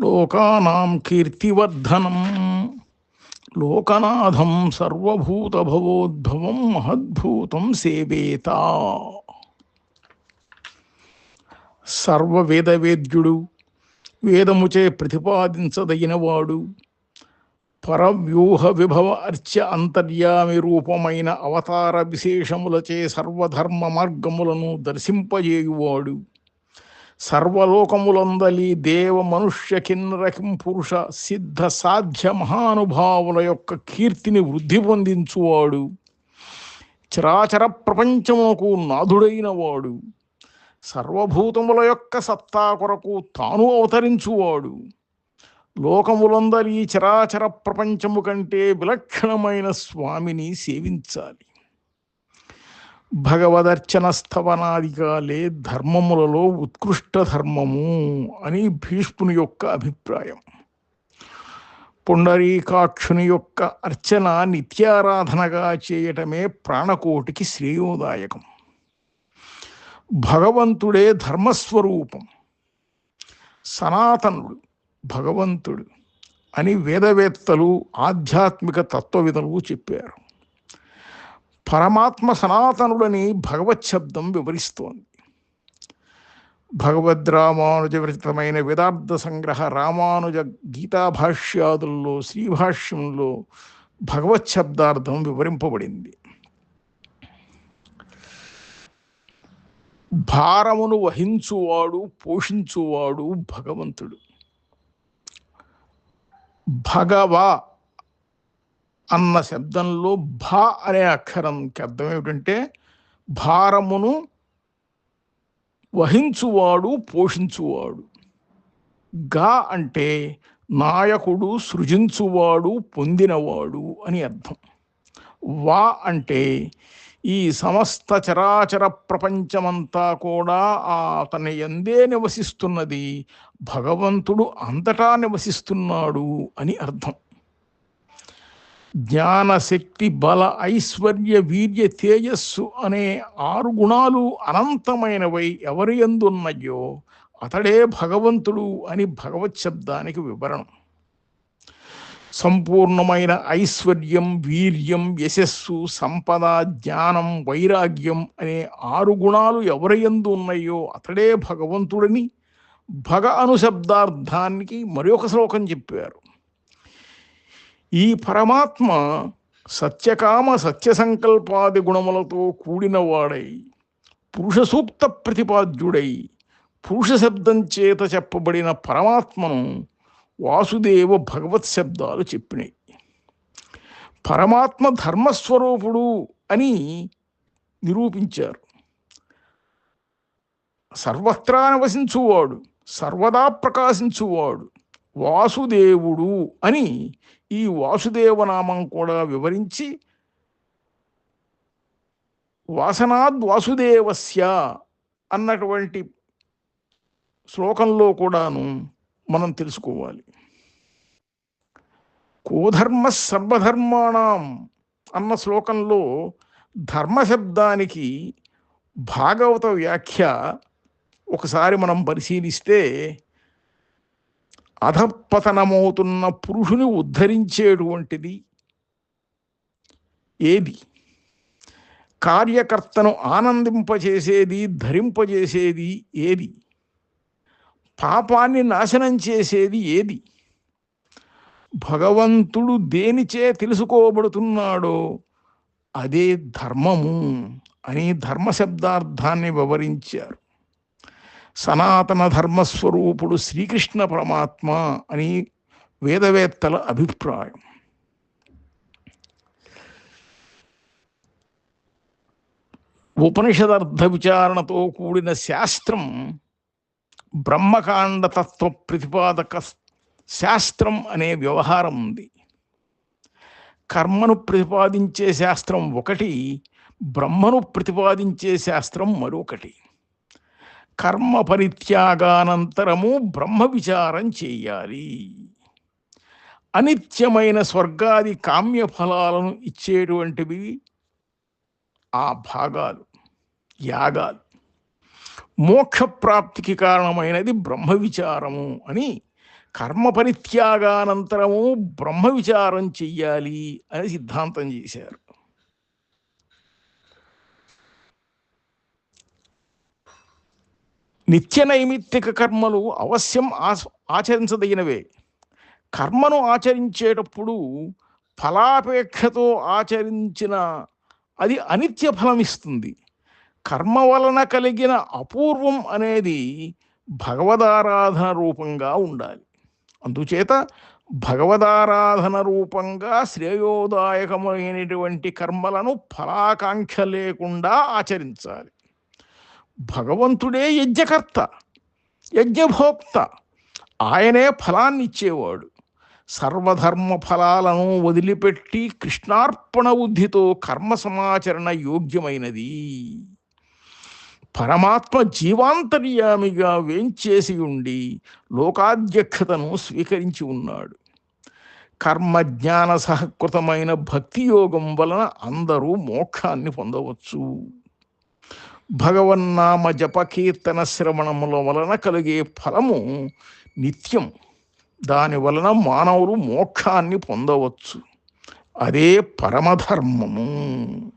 లోకానాం కీర్తివర్ధనం. లోకనాథం సర్వభూతభవోద్భవం మహద్భూతం సేవేత. సర్వవేదవేద్యుడు వేదముచే ప్రతిపాదించదగినవాడు పరవ్యూహ విభవ అర్చ అంతర్యామి రూపమైన అవతార విశేషములచే సర్వధర్మ మార్గములను దర్శింపజేయువాడు. సర్వలోకములందలి దేవ మనుష్య కిన్నరకిం పురుష సిద్ధ సాధ్య మహానుభావుల యొక్క కీర్తిని వృద్ధి పొందించువాడు. చరాచర ప్రపంచమునకు నాథుడైన వాడు. సర్వభూతముల యొక్క సత్తా కొరకు తాను అవతరించువాడు. లోకములందరి చరాచర ప్రపంచము కంటే విలక్షణమైన స్వామిని సేవించాలి. భగవదర్చన స్థవనాదికాలే ధర్మములలో ఉత్కృష్ట ధర్మము అని భీష్ముని యొక్క అభిప్రాయం. పుండరీకాక్షుని యొక్క అర్చన నిత్యారాధనగా చేయటమే ప్రాణకోటికి శ్రేయోదాయకం. భగవంతుడే ధర్మస్వరూపం. సనాతనుడు భగవంతుడు అని వేదవేత్తలు ఆధ్యాత్మిక తత్వవిధులు చెప్పారు. పరమాత్మ సనాతనుడని భగవత్ శబ్దం వివరిస్తోంది. భగవద్రామానుజ విరచితమైన వేదార్థ సంగ్రహ రామానుజ గీతాభాష్యాదుల్లో శ్రీభాష్యంలో భగవత్ శబ్దార్థం వివరింపబడింది. భారమును వహించువాడు పోషించువాడు భగవంతుడు. భగవ అన్న శబ్దంలో భా అనే అక్షరంకి అర్థం ఏమిటంటే భారమును వహించువాడు పోషించువాడు. గా అంటే నాయకుడు సృజించువాడు పొందినవాడు అని అర్థం. వా అంటే ఈ సమస్త చరాచర ప్రపంచమంతా కూడా అతని ఎందే నివసిస్తున్నది భగవంతుడు అంతటా నివసిస్తున్నాడు అని అర్థం. జ్ఞానశక్తి బల ఐశ్వర్య వీర్య తేజస్సు అనే ఆరు గుణాలు అనంతమైనవై ఎవరి ఎందున్నాయో అతడే భగవంతుడు అని భగవత్ శబ్దానికి వివరణం. సంపూర్ణమైన ఐశ్వర్యం వీర్యం యశస్సు సంపద జ్ఞానం వైరాగ్యం అనే ఆరు గుణాలు ఎవరి ఎందు ఉన్నాయో అతడే భగవంతుడని భగ అనుశబ్దార్థానికి మరొక శ్లోకం చెప్పారు. ఈ పరమాత్మ సత్యకామ సత్య సంకల్పాది గుణములతో కూడిన వాడై పురుష సూక్త ప్రతిపాద్యుడై పురుష శబ్దం చేత చెప్పబడిన పరమాత్మను వాసుదేవ భగవత్ శబ్దాలు చెప్పినాయి పరమాత్మ ధర్మస్వరూపుడు అని నిరూపించారు. సర్వత్రా నివసించువాడు సర్వదా ప్రకాశించువాడు వాసుదేవుడు అని ఈ వాసుదేవనామం కూడా వివరించి వాసనాద్ వాసుదేవస్య అన్నటువంటి శ్లోకంలో కూడాను మనం తెలుసుకోవాలి. కోధర్మ సర్వధర్మాణం అన్న శ్లోకంలో ధర్మశబ్దానికి భాగవత వ్యాఖ్య ఒకసారి మనం పరిశీలిస్తే అధపతనమవుతున్న పురుషుని ఉద్ధరించేటువంటిది ఏది? కార్యకర్తను ఆనందింపజేసేది ధరింపజేసేది ఏది? పాపాన్ని నాశనం చేసేది ఏది? భగవంతుడు దేనిచే తెలుసుకోబడుతున్నాడో అదే ధర్మము అని ధర్మశబ్దార్థాన్ని వివరించారు. సనాతన ధర్మస్వరూపుడు శ్రీకృష్ణ పరమాత్మ అని వేదవేత్తల అభిప్రాయం. ఉపనిషదర్థ విచారణతో కూడిన శాస్త్రం బ్రహ్మకాండ తత్వ ప్రతిపాదక శాస్త్రం అనే వ్యవహారం ఉంది. కర్మను ప్రతిపాదించే శాస్త్రం ఒకటి బ్రహ్మను ప్రతిపాదించే శాస్త్రం మరొకటి. కర్మ పరిత్యాగానంతరము బ్రహ్మ విచారం చేయాలి. అనిత్యమైన స్వర్గాది కామ్య ఫలాలను ఇచ్చేటువంటివి ఆ భాగాలు యాగాలు. మోక్ష ప్రాప్తికి కారణమైనది బ్రహ్మ విచారము అని కర్మ పరిత్యాగానంతరము బ్రహ్మ విచారం చెయ్యాలి అని సిద్ధాంతం చేశారు. నిత్య నైమిత్తిక కర్మలు అవశ్యం ఆచ- ఆచరించదగినవే. కర్మను ఆచరించేటప్పుడు ఫలాపేక్షతో ఆచరించిన అది అనిత్య ఫలం ఇస్తుంది కర్మ వలన కలిగిన అపూర్వం అనేది భగవదారాధన రూపంగా ఉండాలి. అందుచేత భగవదారాధన రూపంగా శ్రేయోదాయకమైనటువంటి కర్మలను ఫలాకాంక్ష లేకుండా ఆచరించాలి. భగవంతుడే యజ్ఞకర్త యజ్ఞభోక్త. ఆయనే ఫలాన్ని ఇచ్చేవాడు. సర్వధర్మ ఫలాలను వదిలిపెట్టి కృష్ణార్పణ బుద్ధితో కర్మ సమాచరణ యోగ్యమైనది. పరమాత్మ జీవాంతర్యామిగా వేంచేసి ఉండి లోకాధ్యక్షతను స్వీకరించి ఉన్నాడు. కర్మ జ్ఞాన సహకృతమైన భక్తి యోగం వలన అందరూ మోక్షాన్ని పొందవచ్చు. భగవన్నామ జపకీర్తన శ్రవణముల వలన కలిగే ఫలము నిత్యం. దాని వలన మానవులు మోక్షాన్ని పొందవచ్చు. అదే పరమధర్మము.